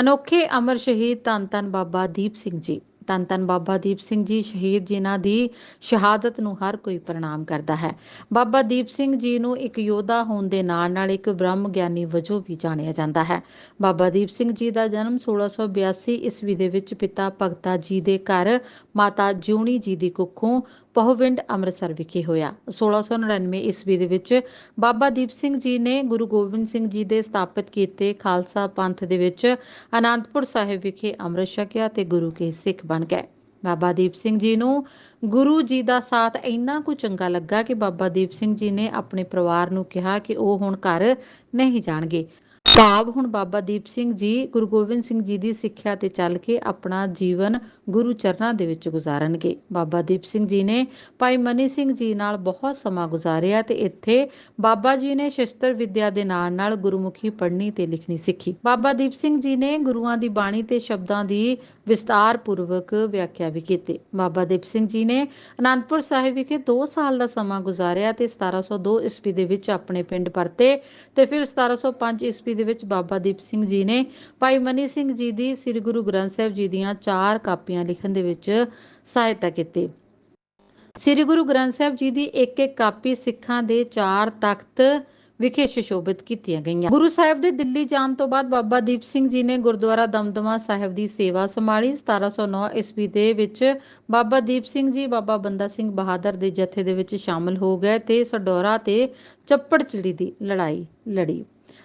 ਅਨੋਖੇ ਅਮਰ ਸ਼ਹੀਦ ਧੰਨ ਧੰਨ ਬਾਬਾ ਦੀਪ ਸਿੰਘ ਜੀ। ਧੰਨ ਧੰਨ ਬਾਬਾ ਦੀਪ ਸਿੰਘ ਜੀ ਸ਼ਹੀਦ ਜਿਨ੍ਹਾਂ ਦੀ ਸ਼ਹਾਦਤ ਨੂੰ ਹਰ ਕੋਈ ਪ੍ਰਣਾਮ ਕਰਦਾ ਹੈ। ਬਾਬਾ ਦੀਪ ਸਿੰਘ ਜੀ ਨੂੰ ਇੱਕ ਯੋਧਾ ਹੋਣ ਦੇ ਨਾਲ ਨਾਲ ਇੱਕ ਬ੍ਰਹਮ ਗਿਆਨੀ ਵਜੋਂ ਵੀ ਜਾਣਿਆ ਜਾਂਦਾ ਹੈ। ਬਾਬਾ ਦੀਪ ਸਿੰਘ ਜੀ ਦਾ ਜਨਮ 1682 ਈਸਵੀ ਦੇ ਵਿੱਚ ਪਿਤਾ ਭਗਤਾ ਜੀ ਦੇ ਘਰ ਮਾਤਾ ਜਿਉਣੀ ਜੀ ਦੀ ਕੁੱਖੋਂ ਪਹੁਵਿੰਡ ਅੰਮ੍ਰਿਤਸਰ ਵਿਖੇ ਹੋਇਆ। 1699 ਈਸਵੀ ਦੇ ਵਿੱਚ ਬਾਬਾ ਦੀਪ ਸਿੰਘ ਜੀ ਨੇ ਗੁਰੂ ਗੋਬਿੰਦ ਸਿੰਘ ਜੀ ਦੇ ਸਥਾਪਿਤ ਕੀਤੇ ਖਾਲਸਾ ਪੰਥ ਦੇ ਵਿੱਚ ਆਨੰਦਪੁਰ ਸਾਹਿਬ ਵਿਖੇ ਅੰਮ੍ਰਿਤ ਛਕਿਆ ਤੇ ਗੁਰੂ ਕੇ ਸਿੱਖ ਬਣ ਗਏ। ਬਾਬਾ ਦੀਪ ਸਿੰਘ ਜੀ ਨੂੰ ਗੁਰੂ ਜੀ ਦਾ ਸਾਥ ਇੰਨਾ ਕੁ ਚੰਗਾ ਲੱਗਾ ਕਿ ਬਾਬਾ ਦੀਪ ਸਿੰਘ ਜੀ ਨੇ ਆਪਣੇ ਪਰਿਵਾਰ ਨੂੰ ਕਿਹਾ ਕਿ ਉਹ ਹੁਣ ਘਰ ਨਹੀਂ ਜਾਣਗੇ। ਭਾਵ ਹੁਣ ਬਾਬਾ ਦੀਪ ਸਿੰਘ ਜੀ, ਗੁਰੂ ਗੋਬਿੰਦ ਸਿੰਘ ਜੀ ਦੀ ਸਿੱਖਿਆ ਤੇ ਚੱਲ ਕੇ ਆਪਣਾ ਜੀਵਨ ਗੁਰੂ ਚਰਨਾਂ ਦੇ ਵਿੱਚ ਗੁਜ਼ਾਰਨਗੇ। ਬਾਬਾ ਦੀਪ ਸਿੰਘ ਜੀ ਨੇ ਭਾਈ ਮਨੀ ਸਿੰਘ ਜੀ ਨਾਲ ਬਹੁਤ ਸਮਾਂ ਗੁਜ਼ਾਰਿਆ ਤੇ ਇੱਥੇ ਬਾਬਾ ਜੀ ਨੇ ਸ਼ਸਤਰ ਵਿਦਿਆ ਦੇ ਨਾਲ ਨਾਲ ਗੁਰਮੁਖੀ ਪੜ੍ਹਨੀ ਤੇ ਲਿਖਣੀ ਸਿੱਖੀ। ਬਾਬਾ ਦੀਪ ਸਿੰਘ ਜੀ ਨੇ ਗੁਰੂਆਂ ਦੀ ਬਾਣੀ ਤੇ ਸ਼ਬਦਾਂ ਦੀ ਵਿਸਤਾਰ ਪੂਰਵਕ ਵਿਆਖਿਆ ਵੀ ਕੀਤੀ। ਬਾਬਾ ਦੀਪ ਸਿੰਘ ਜੀ ਨੇ ਅਨੰਦਪੁਰ ਸਾਹਿਬ ਵਿਖੇ 2 ਸਾਲ ਦਾ ਸਮਾਂ ਗੁਜ਼ਾਰਿਆ ਤੇ 1702 ਈਸਵੀ ਦੇ ਵਿੱਚ ਆਪਣੇ ਪਿੰਡ ਪਰਤੇ ਤੇ ਫਿਰ 1705 ਈਸਵੀ ਦੇ ਵਿੱਚ ਬਾਬਾ ਦੀਪ ਸਿੰਘ ਜੀ ਨੇ। ਭਾਈ ਮਨੀ ਸਿੰਘ ਜੀ ਦੀ ਸ੍ਰੀ ਗੁਰੂ ਗ੍ਰੰਥ ਸਾਹਿਬ ਜੀ ਦੀਆਂ ਚਾਰ ਕਾਪੀਆਂ ਲਿਖਣ ਦੇ ਵਿੱਚ ਸਹਾਇਤਾ ਕੀਤੀ। ਸ੍ਰੀ ਗੁਰੂ ਗ੍ਰੰਥ ਸਾਹਿਬ ਜੀ ਦੀ ਇੱਕ ਇੱਕ ਕਾਪੀ ਸਿੱਖਾਂ ਦੇ ਚਾਰ ਤਖਤ ਵਿਖੇ ਸੁਸ਼ੋਭਿਤ ਕੀਤੀਆਂ ਗਈਆਂ। ਗੁਰੂ ਸਾਹਿਬ ਦੇ ਦਿੱਲੀ ਜਾਣ ਤੋਂ ਬਾਅਦ ਬਾਬਾ ਦੀਪ ਸਿੰਘ ਜੀ ਨੇ ਗੁਰਦੁਆਰਾ ਦਮਦਮਾ ਸਾਹਿਬ ਦੀ ਸੇਵਾ ਸੰਭਾਲੀ। 1709 ਈਸਵੀ ਦੇ ਵਿੱਚ ਬਾਬਾ ਦੀਪ ਸਿੰਘ ਜੀ, ਬਾਬਾ ਬੰਦਾ ਸਿੰਘ ਬਹਾਦਰ ਦੇ ਜਥੇ ਦੇ ਵਿੱਚ ਸ਼ਾਮਲ ਹੋ ਗਏ ਤੇ ਸਡੋਰਾ ਤੇ ਚੱਪੜਚਿੜੀ ਦੀ ਲੜਾਈ ਲੜੀ।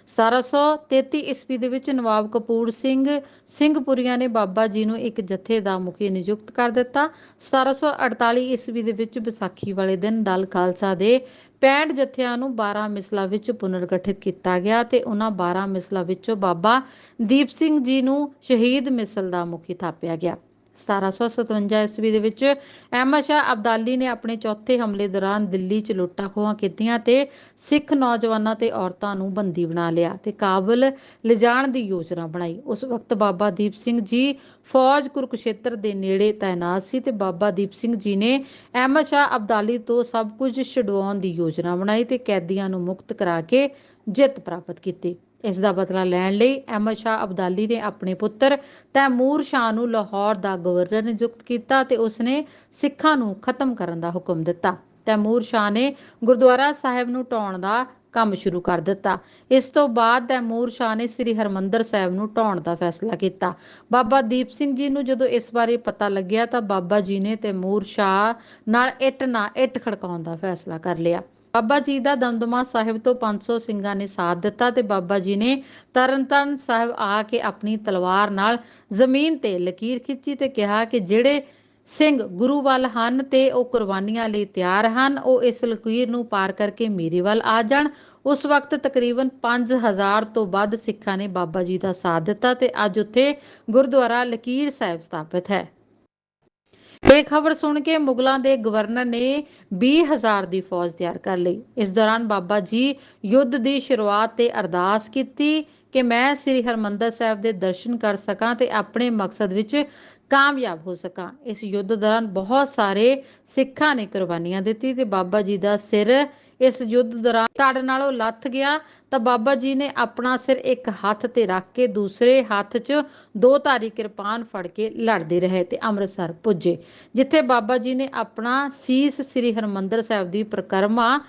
1733 ਈਸਵੀ ਦੇ ਵਿੱਚ ਨਵਾਬ ਕਪੂਰ ਸਿੰਘ ਸਿੰਘਪੁਰੀਆਂ ਨੇ ਬਾਬਾ ਜੀ ਨੂੰ ਇੱਕ ਜਥੇ ਦਾ ਮੁਖੀ ਨਿਯੁਕਤ ਕਰ ਦਿੱਤਾ। 1748 ਈਸਵੀ ਦੇ ਵਿੱਚ ਵਿਸਾਖੀ ਵਾਲੇ ਦਿਨ ਦਲ ਖਾਲਸਾ ਦੇ 65 ਜਥਿਆਂ ਨੂੰ 12 ਮਿਸਲਾਂ ਵਿੱਚ ਪੁਨਰਗਠਿਤ ਕੀਤਾ ਗਿਆ ਤੇ ਉਹਨਾਂ 12 ਮਿਸਲਾਂ ਵਿੱਚੋਂ ਬਾਬਾ ਦੀਪ ਸਿੰਘ ਜੀ ਨੂੰ ਸ਼ਹੀਦ ਮਿਸਲ ਦਾ ਮੁਖੀ ਥਾਪਿਆ ਗਿਆ। 1757 ਈਸਵੀ ਦੇ ਵਿੱਚ ਅਹਿਮਦ ਸ਼ਾਹ ਅਬਦਾਲੀ ਨੇ ਆਪਣੇ ਚੌਥੇ ਹਮਲੇ ਦੌਰਾਨ ਦਿੱਲੀ 'ਚ ਲੁੱਟਾਂ ਖੋਹਾਂ ਕੀਤੀਆਂ ਤੇ ਸਿੱਖ ਨੌਜਵਾਨਾਂ ਤੇ ਔਰਤਾਂ ਨੂੰ ਬੰਦੀ ਬਣਾ ਲਿਆ ਤੇ ਕਾਬਲ ਲਿਜਾਣ ਦੀ ਯੋਜਨਾ ਬਣਾਈ। ਉਸ ਵਕਤ ਬਾਬਾ ਦੀਪ ਸਿੰਘ ਜੀ ਫੌਜ ਕੁਰਕਸ਼ੇਤਰ ਦੇ ਨੇੜੇ ਤਾਇਨਾਤ ਸੀ ਤੇ ਬਾਬਾ ਦੀਪ ਸਿੰਘ ਜੀ ਨੇ ਅਹਿਮਦ ਸ਼ਾਹ ਅਬਦਾਲੀ ਤੋਂ ਸਭ ਕੁਝ ਛਡਵਾਉਣ ਦੀ ਯੋਜਨਾ ਬਣਾਈ ਤੇ ਕੈਦੀਆਂ ਨੂੰ ਮੁਕਤ ਕਰਾ ਕੇ ਜਿੱਤ ਪ੍ਰਾਪਤ ਕੀਤੀ। ਇਸ ਦਾ ਬਦਲਾ ਲੈਣ ਲਈ ਅਹਿਮਦ ਸ਼ਾਹ ਅਬਦਾਲੀ ਨੇ ਆਪਣੇ ਪੁੱਤਰ ਤੈਮੂਰ ਸ਼ਾਹ ਨੂੰ ਲਾਹੌਰ ਦਾ ਗਵਰਨਰ ਨਿਯੁਕਤ ਕੀਤਾ ਤੇ ਉਸਨੇ ਸਿੱਖਾਂ ਨੂੰ ਖਤਮ ਕਰਨ ਦਾ ਹੁਕਮ ਦਿੱਤਾ। ਤੈਮੂਰ ਸ਼ਾਹ ਨੇ ਗੁਰਦੁਆਰਾ ਸਾਹਿਬ ਨੂੰ ਢਾਉਣ ਦਾ ਕੰਮ ਸ਼ੁਰੂ ਕਰ ਦਿੱਤਾ। ਇਸ ਤੋਂ ਬਾਅਦ ਤੈਮੂਰ ਸ਼ਾਹ ਨੇ ਸ੍ਰੀ ਹਰਮੰਦਰ ਸਾਹਿਬ ਨੂੰ ਢਾਉਣ ਦਾ ਫੈਸਲਾ ਕੀਤਾ। ਬਾਬਾ ਦੀਪ ਸਿੰਘ ਜੀ ਨੂੰ ਜਦੋਂ ਇਸ ਬਾਰੇ ਪਤਾ ਲੱਗਿਆ ਤਾਂ ਬਾਬਾ ਜੀ ਨੇ ਤੈਮੂਰ ਸ਼ਾਹ ਨਾਲ ਇੱਟ ਨਾ ਇੱਟ ਖੜਕਾਉਣ ਦਾ ਫੈਸਲਾ ਕਰ ਲਿਆ। ਬਾਬਾ ਜੀ ਦਾ ਦਮਦਮਾ ਸਾਹਿਬ ਤੋਂ 500 ਸਿੰਘਾਂ ਨੇ ਸਾਥ ਦਿੱਤਾ ਤੇ ਬਾਬਾ ਜੀ ਨੇ ਤਰਨਤਾਰਨ ਸਾਹਿਬ ਆ ਕੇ ਆਪਣੀ ਤਲਵਾਰ ਨਾਲ ਜ਼ਮੀਨ ਤੇ ਲਕੀਰ ਖਿੱਚੀ ਤੇ ਕਿਹਾ ਕਿ ਜਿਹੜੇ ਸਿੰਘ ਗੁਰੂ ਵੱਲ ਹਨ ਤੇ ਉਹ ਕੁਰਬਾਨੀਆਂ ਲਈ ਤਿਆਰ ਹਨ, ਉਹ ਇਸ ਲਕੀਰ ਨੂੰ ਪਾਰ ਕਰਕੇ ਮੇਰੇ ਵੱਲ ਆ ਜਾਣ। ਉਸ ਵਕਤ ਤਕਰੀਬਨ 5000 ਤੋਂ ਵੱਧ ਸਿੱਖਾਂ ਨੇ ਬਾਬਾ ਜੀ ਦਾ ਸਾਥ ਦਿੱਤਾ ਤੇ ਅੱਜ ਉੱਥੇ ਗੁਰਦੁਆਰਾ ਲਕੀਰ ਸਾਹਿਬ ਸਥਾਪਿਤ ਹੈ। ਇਹ ਖਬਰ ਸੁਣ ਕੇ ਮੁਗਲਾਂ ਦੇ ਗਵਰਨਰ ਨੇ 20000 ਦੀ ਫੌਜ ਤਿਆਰ ਕਰ ਲਈ। ਇਸ ਦੌਰਾਨ ਬਾਬਾ ਜੀ ਯੁੱਧ ਦੀ ਸ਼ੁਰੂਆਤ ਤੇ ਅਰਦਾਸ ਕੀਤੀ ਕਿ ਮੈਂ ਸ੍ਰੀ ਹਰਮੰਦਰ ਸਾਹਿਬ ਦੇ ਦਰਸ਼ਨ ਕਰ ਸਕਾਂ ਤੇ ਆਪਣੇ ਮਕਸਦ ਵਿੱਚ ਕਾਮਯਾਬ ਹੋ ਸਕਾਂ। ਇਸ ਯੁੱਧ ਦੌਰਾਨ ਬਹੁਤ ਸਾਰੇ ਸਿੱਖਾਂ ਨੇ ਕੁਰਬਾਨੀਆਂ ਦਿੱਤੀ ਤੇ ਬਾਬਾ ਜੀ ਦਾ ਸਿਰ ਇਸ ਯੁੱਧ ਦੌਰਾਨ ਧੜ ਨਾਲੋਂ ਲੱਥ ਗਿਆ ਤਾਂ ਬਾਬਾ ਜੀ ਨੇ ਆਪਣਾ ਸਿਰ ਇੱਕ ਹੱਥ ਤੇ ਰੱਖ ਕੇ ਦੂਸਰੇ ਹੱਥ 'ਚ ਦੋ ਧਾਰੀ ਕਿਰਪਾਨ ਫੜ ਕੇ ਲੜਦੇ ਰਹੇ ਤੇ ਅੰਮ੍ਰਿਤਸਰ ਪੁੱਜੇ, ਜਿੱਥੇ ਬਾਬਾ ਜੀ ਨੇ ਆਪਣਾ ਸੀਸ ਸ੍ਰੀ ਹਰਮੰਦਰ ਸਾਹਿਬ ਦੀ ਪ੍ਰਕਰਮਾ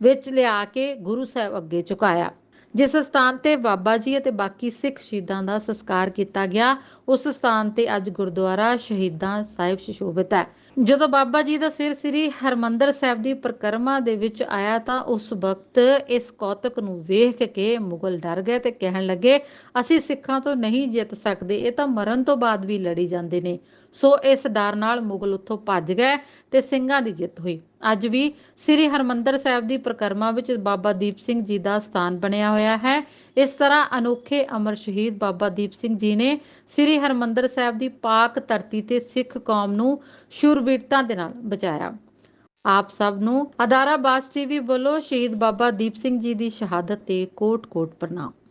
ਵਿੱਚ ਲਿਆ ਕੇ ਗੁਰੂ ਸਾਹਿਬ ਅੱਗੇ ਝੁਕਾਇਆ। ਜਿਸ ਸਥਾਨ ਤੇ ਬਾਬਾ ਜੀ ਅਤੇ ਬਾਕੀ ਸਿੱਖ ਸ਼ਹੀਦਾਂ ਦਾ ਸੰਸਕਾਰ ਕੀਤਾ ਗਿਆ, ਉਸ ਸਥਾਨ ਤੇ ਅੱਜ ਗੁਰਦੁਆਰਾ ਸ਼ਹੀਦਾਂ ਸਾਹਿਬ ਸੁਸ਼ੋਭਿਤ ਹੈ। ਜਦੋਂ ਬਾਬਾ ਜੀ ਦਾ ਸਿਰ ਸ੍ਰੀ ਹਰਮੰਦਰ ਸਾਹਿਬ ਦੀ ਪ੍ਰਕਰਮਾ ਦੇ ਵਿੱਚ ਆਇਆ ਤਾਂ ਉਸ ਵਕਤ ਇਸ ਕੌਤਕ ਨੂੰ ਵੇਖ ਕੇ ਮੁਗਲ ਡਰ ਗਏ ਤੇ ਕਹਿਣ ਲੱਗੇ, ਅਸੀਂ ਸਿੱਖਾਂ ਤੋਂ ਨਹੀਂ ਜਿੱਤ ਸਕਦੇ, ਇਹ ਤਾਂ ਮਰਨ ਤੋਂ ਬਾਅਦ ਵੀ ਲੜੀ ਜਾਂਦੇ ਨੇ। ਸੋ ਇਸ ਡਰ ਨਾਲ ਮੁਗਲ ਉੱਥੋਂ ਭੱਜ ਗਏ ਤੇ ਸਿੰਘਾਂ ਦੀ ਜਿੱਤ ਹੋਈ। ਅੱਜ ਵੀ ਸ੍ਰੀ ਹਰਮੰਦਰ ਸਾਹਿਬ ਦੀ ਪ੍ਰਕਰਮਾ ਵਿੱਚ ਬਾਬਾ ਦੀਪ ਸਿੰਘ ਜੀ ਦਾ ਸਥਾਨ ਬਣਿਆ ਹੋਇਆ ਹੈ। ਇਸ ਤਰ੍ਹਾਂ ਅਨੋਖੇ ਅਮਰ ਸ਼ਹੀਦ ਬਾਬਾ ਦੀਪ ਸਿੰਘ ਜੀ ਨੇ ਸ੍ਰੀ ਹਰਮੰਦਰ ਸਾਹਿਬ ਦੀ ਪਾਕ ਧਰਤੀ ਤੇ ਸਿੱਖ ਕੌਮ ਨੂੰ ਸ਼ੂਰਬੀਰਤਾ ਦੇ ਨਾਲ ਬਚਾਇਆ। ਆਪ ਸਭ ਨੂੰ ਅਦਾਰਾ ਬਾਸ ਟੀਵੀ ਵੱਲੋਂ ਸ਼ਹੀਦ ਬਾਬਾ ਦੀਪ ਸਿੰਘ ਜੀ ਦੀ ਸ਼ਹਾਦਤ ਤੇ ਕੋਟ-ਕੋਟ ਪ੍ਰਣਾਮ।